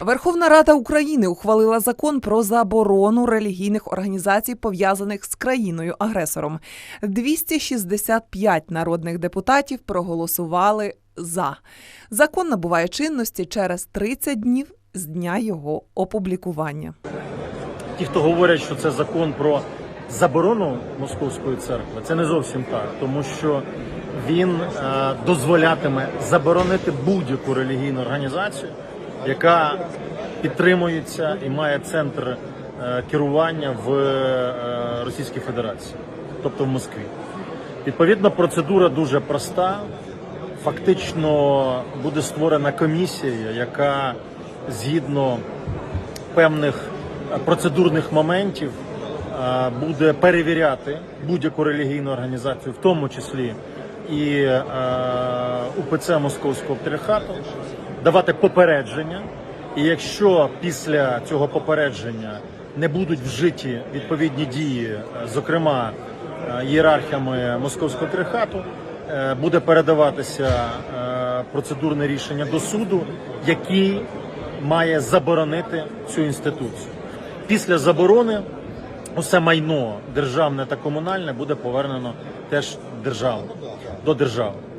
Верховна Рада України ухвалила закон про заборону релігійних організацій, пов'язаних з країною-агресором. 265 народних депутатів проголосували за. Закон набуває чинності через 30 днів з дня його опублікування. Ті, хто говорять, що це закон про заборону московської церкви, це не зовсім так, тому що він е, дозволятиме заборонити будь-яку релігійну організацію, яка підтримується і має центр е, керування в е, Російській Федерації, тобто в Москві. Відповідно, процедура дуже проста. Фактично буде створена комісія, яка згідно певних е, процедурних моментів буде перевіряти будь-яку релігійну організацію, в тому числі і УПЦ Московського патріархату, давати попередження. І якщо після цього попередження не будуть вжиті відповідні дії, е, зокрема е, ієрархіями Московського патріархату, е, буде передаватися процедурне рішення до суду, який має заборонити цю інституцію. Після заборони усе майно державне та комунальне буде повернено теж державу до держави.